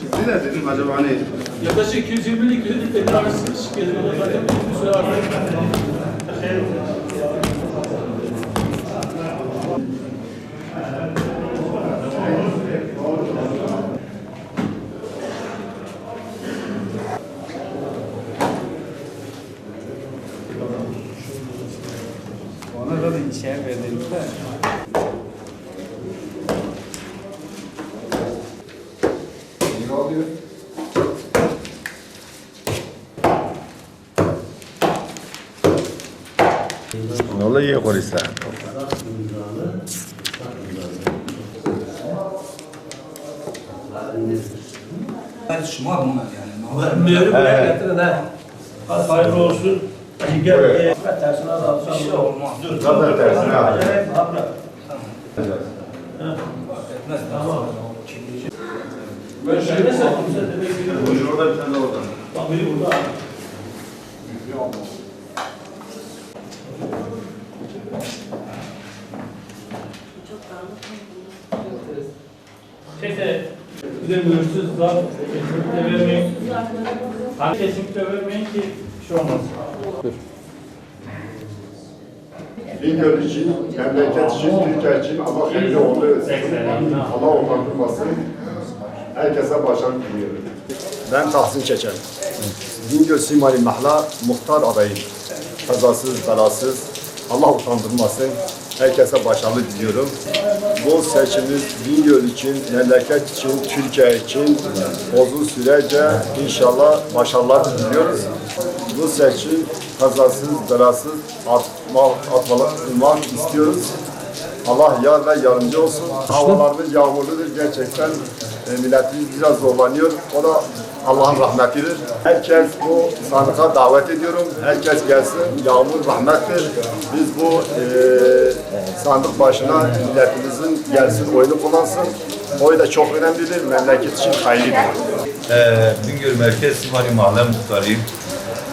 Şimdi ne dedim acaba hani Yaklaşık 220'lik dedik de tanesi gelin ona zaten bir süre artık. Ona da bir şey verdim de. Vallahi iyi konuşsa. Şumar bunlar yani. Getirin ha. Hadi hayırlı olsun. Hadi gel. Ee, tersine. Bir şey olmaz. Dur. Zaten tersine al. Acele etme, bırak. Etmez. Tamam. Ben şey sattım sen de bekliyorum. Buyur orada bir tane de oradan. Bak biri burada. ha. Şeyse, bir de mühürsüz zar kesinlikle vermeyin. Hani kesinlikle vermeyin ki bir şey olmaz. Bingöl için, memleket için, Türkiye için Allah hayırlı etsin. Allah utandırmasın. Herkese başarı diliyorum. Ben Tahsin Çeçen. Bingöl Simali Mahla muhtar adayım. Kazasız, belasız, Allah utandırmasın. Herkese başarılı diliyorum. Bu seçimimiz Bingöl için, memleket için, Türkiye için uzun sürece inşallah başarılar diliyoruz. Seçim kazasız, belasız atmak, atmak istiyoruz. Allah yar ve yardımcı olsun. Havalarımız yağmurludur gerçekten. E, milletimiz biraz zorlanıyor. O da Allah'ın rahmetidir. Herkes bu sandıka davet ediyorum. Herkes gelsin. Yağmur rahmettir. Biz bu e, sandık başına milletimizin gelsin oyunu kullansın. Oy da çok önemlidir. Memleket için hayırlıdır. Ee, Bingöl Merkez Simari Mahalle Muhtarıyım.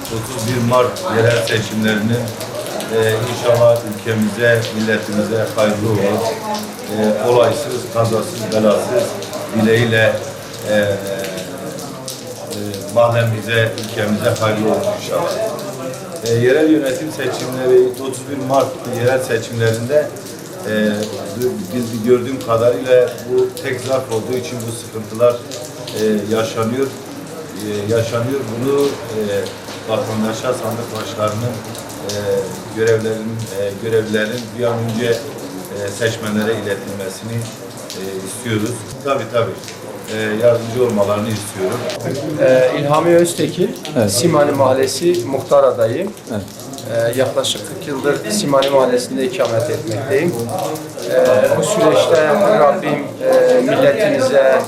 31 Mart yerel seçimlerini e, inşallah ülkemize, milletimize hayırlı olur. E, olaysız, kazasız, belasız dileğiyle e, e, mahallemize, ülkemize hayırlı olur inşallah. E, yerel yönetim seçimleri 31 Mart yerel seçimlerinde e, biz gördüğüm kadarıyla bu tek zarf olduğu için bu sıkıntılar e, yaşanıyor. E, yaşanıyor. Bunu e, vatandaşa, sandık başlarının e, görevlerin, e, görevlilerin bir an önce e, seçmenlere iletilmesini e, istiyoruz. Tabii tabii. E, yardımcı olmalarını istiyorum. Ee, İlhami Öztekin, Simani Mahallesi muhtar adayım. Ee, yaklaşık 40 yıldır Simani Mahallesi'nde ikamet etmekteyim. Ee, bu süreçte Rabbim e, milletimize,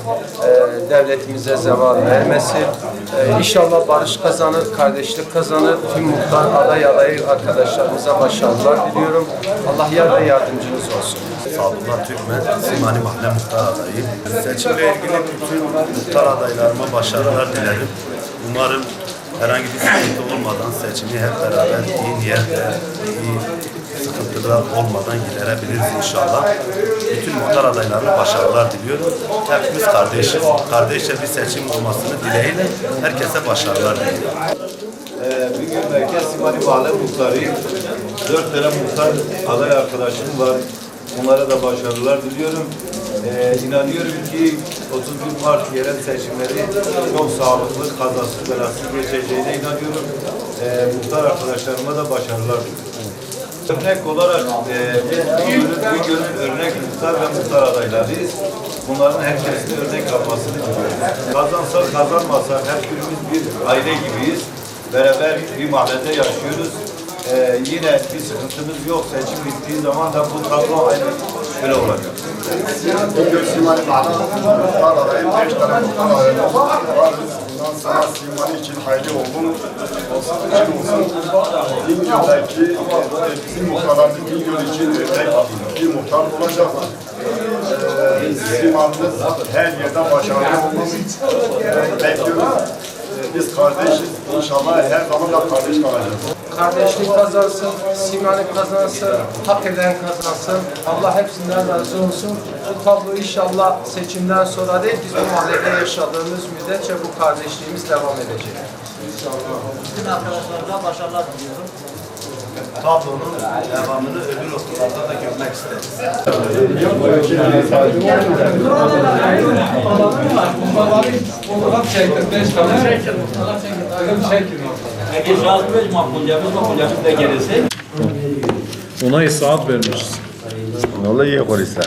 e, devletimize zeval vermesin. Ee, inşallah barış kazanır, kardeşlik kazanır. Tüm muhtar aday adayı arkadaşlarımıza başarılar diliyorum. Allah yar ve yardımcınız olsun. Sadullah Türkmen, Simani Mahalle Muhtar adayı. Seçimle ilgili bütün muhtar adaylarıma başarılar dilerim. Umarım herhangi bir sıkıntı olmadan seçimi hep beraber iyi niyetle, iyi sıkıntılar olmadan giderebiliriz inşallah. Bütün muhtar adaylarına başarılar diliyorum. Hepimiz kardeşiz. Kardeşçe bir seçim olmasını dileğiyle herkese başarılar diliyorum. Ee, Bingöl Merkez Simani Mahalle Muhtarıyım. Dört tane muhtar aday arkadaşım var. Onlara da başarılar diliyorum. Ee, inanıyorum ki 31 Mart yerel seçimleri çok sağlıklı, kazasız, belasız geçeceğine inanıyorum. Ee, muhtar arkadaşlarıma da başarılar diliyorum. Örnek olarak e, Bingöl'ün örnek muhtar ve muhtar adaylarıyız. Bunların herkesin örnek yapmasını diliyoruz. Kazansak kazanmasak her birimiz bir aile gibiyiz. Beraber bir mahallede yaşıyoruz. Ee, yine bir sıkıntımız yok. Seçim bittiği zaman da bu tablo aynı böyle olacak. Sonra Simani için hayırlı olsun. Olsun için olsun. Bingöl'deki e, bizim muhtarlarımız Bingöl için bir muhtar olacaklar. Simanımız her yerde başarılı olmamız e, bekliyoruz. Biz kardeşiz. İnşallah her zaman da kardeş kalacağız. Kardeşlik kazansın, Simani kazansın, hak eden kazansın. Allah hepsinden razı olsun. Bu tablo inşallah seçimden sonra değil, biz bu mahallede yaşadığımız müddetçe bu kardeşliğimiz devam edecek. Bütün arkadaşlarımıza başarılar diliyorum. Tablonun devamını okullarda da görmek isteriz. Peki şahit beş makbulcamız makbulcamız da gelirse Ona isaat vermişiz. Vallahi iyi konuşsa.